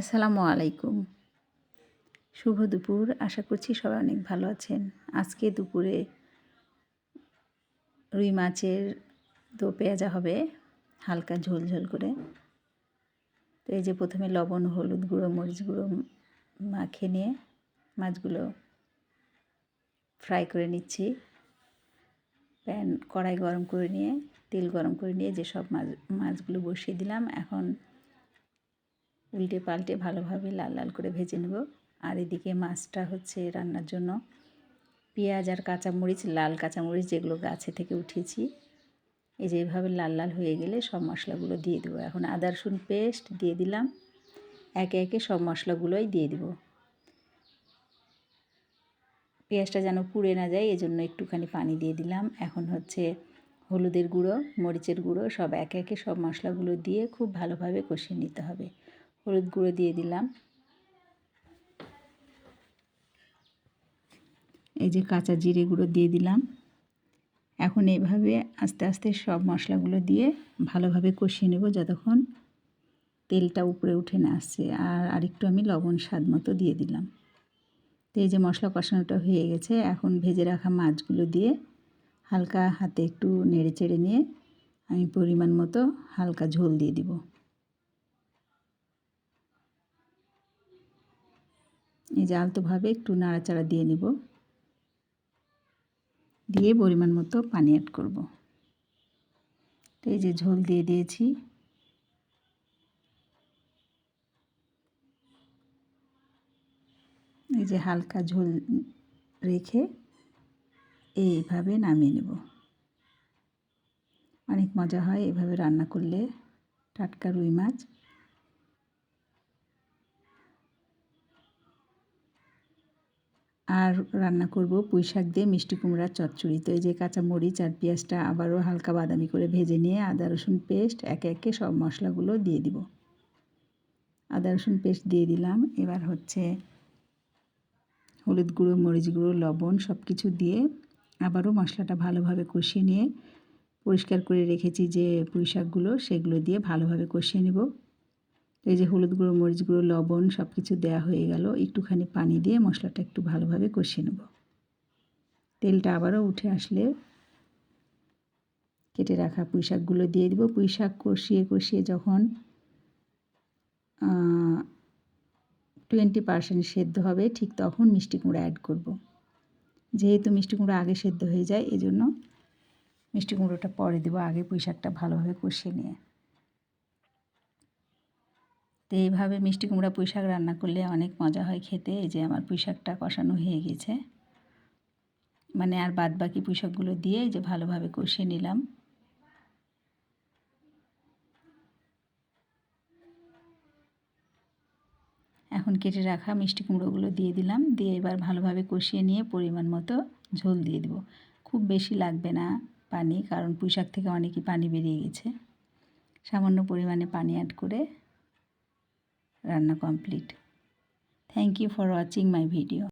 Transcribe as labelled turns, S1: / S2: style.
S1: আসসালামু আলাইকুম। শুভ দুপুর। আশা করছি সবাই অনেক ভালো আছেন। আজকে দুপুরে রুই মাছের দো পেঁয়াজা হবে, হালকা ঝোল ঝোল করে। তো এই যে প্রথমে লবণ, হলুদ গুঁড়ো, মরিচ গুঁড়ো মাখে নিয়ে মাছগুলো ফ্রাই করে নিচ্ছি। প্যান কড়াই গরম করে নিয়ে, তেল গরম করে নিয়ে যে সব মাছ, মাছগুলো বসিয়ে দিলাম। এখন উল্টে পাল্টে ভালোভাবে লাল লাল করে ভেজে নেব। আর এদিকে মাছটা হচ্ছে রান্নার জন্য পেঁয়াজ আর কাঁচামরিচ, লাল কাঁচামরিচ যেগুলো গাছে থেকে উঠিয়েছি। এই যে এইভাবে লাল লাল হয়ে গেলে সব মশলাগুলো দিয়ে দেবো। এখন আদা, রসুন পেস্ট দিয়ে দিলাম। একে একে সব মশলাগুলোই দিয়ে দিব। পেঁয়াজটা যেন পুড়ে না যায়, এজন্য একটুখানি পানি দিয়ে দিলাম। এখন হচ্ছে হলুদের গুঁড়ো, মরিচের গুঁড়ো সব একে একে সব মশলাগুলো দিয়ে খুব ভালোভাবে কষিয়ে নিতে হবে। হলুদ গুঁড়ো দিয়ে দিলাম। এই যে কাঁচা জিরে গুঁড়ো দিয়ে দিলাম। এখন এইভাবে আস্তে আস্তে সব মশলাগুলো দিয়ে ভালোভাবে কষিয়ে নেব যতক্ষণ তেলটা উপরে উঠে না আসছে। আর আরেকটু আমি লবণ স্বাদ মতো দিয়ে দিলাম। তো এই যে মশলা কষানোটা হয়ে গেছে। এখন ভেজে রাখা মাছগুলো দিয়ে হালকা হাতে একটু নেড়ে চেড়ে নিয়ে আমি পরিমাণ মতো হালকা ঝোল দিয়ে দিব। এই যে আলতোভাবে একটু নাড়াচাড়া দিয়ে নিব। দিয়ে পরিমাণ মতো পানি অ্যাড করব। এই যে ঝোল দিয়ে দিয়েছি। এই যে হালকা ঝোল রেখে এইভাবে নামিয়ে নেব। অনেক মজা হয় এভাবে রান্না করলে টাটকা রুই মাছ। আর রান্না করব পুঁই শাক দিয়ে মিষ্টি কুমড়ার চচ্চড়ি। তো এই যে কাঁচা মরিচ আর পেঁয়াজটা আবারও হালকা বাদামি করে ভেজে নিয়ে আদা, রসুন পেস্ট, একে একে সব মশলাগুলো দিয়ে দিব। আদা, রসুন পেস্ট দিয়ে দিলাম। এবার হচ্ছে হলুদ গুঁড়ো, মরিচ গুঁড়ো, লবণ সব কিছু দিয়ে আবারও মশলাটা ভালোভাবে কষিয়ে নিয়ে পরিষ্কার করে রেখেছি যে পুঁই শাকগুলো, সেগুলো দিয়ে ভালোভাবে কষিয়ে নেব। এই যে হলুদ গুঁড়ো, মরিচ গুঁড়ো, লবণ সব কিছু দেওয়া হয়ে গেল। একটুখানি পানি দিয়ে মশলাটা একটু ভালোভাবে কষিয়ে নেব। তেলটা আবারও উঠে আসলে কেটে রাখা পুঁই শাকগুলো দিয়ে দেবো। পুঁই শাক কষিয়ে কষিয়ে যখন টোয়েন্টি পারসেন্ট সেদ্ধ হবে, ঠিক তখন মিষ্টি কুমড়া অ্যাড করব। যেহেতু মিষ্টি কুমড়ো আগে সেদ্ধ হয়ে যায়, এজন্য মিষ্টি কুমড়োটা পরে দেবো, আগে পুঁই শাকটা ভালোভাবে কষিয়ে নিয়ে। তো এইভাবে মিষ্টি কুমড়া পুঁই শাক রান্না করলে অনেক মজা হয় খেতে। এই যে আমার পুঁই শাকটা কষানো হয়ে গেছে। মানে আর বাদ বাকি পুঁই শাকগুলো দিয়ে এই যে ভালোভাবে কষিয়ে নিলাম। এখন কেটে রাখা মিষ্টি কুমড়োগুলো দিয়ে দিলাম। দিয়ে এবার ভালোভাবে কষিয়ে নিয়ে পরিমাণ মতো ঝোল দিয়ে দেবো। খুব বেশি লাগবে না পানি, কারণ পুঁই শাক থেকে অনেকই পানি বেরিয়ে গেছে। সামান্য পরিমাণে পানি অ্যাড করে রান্না complete thank you for watching my video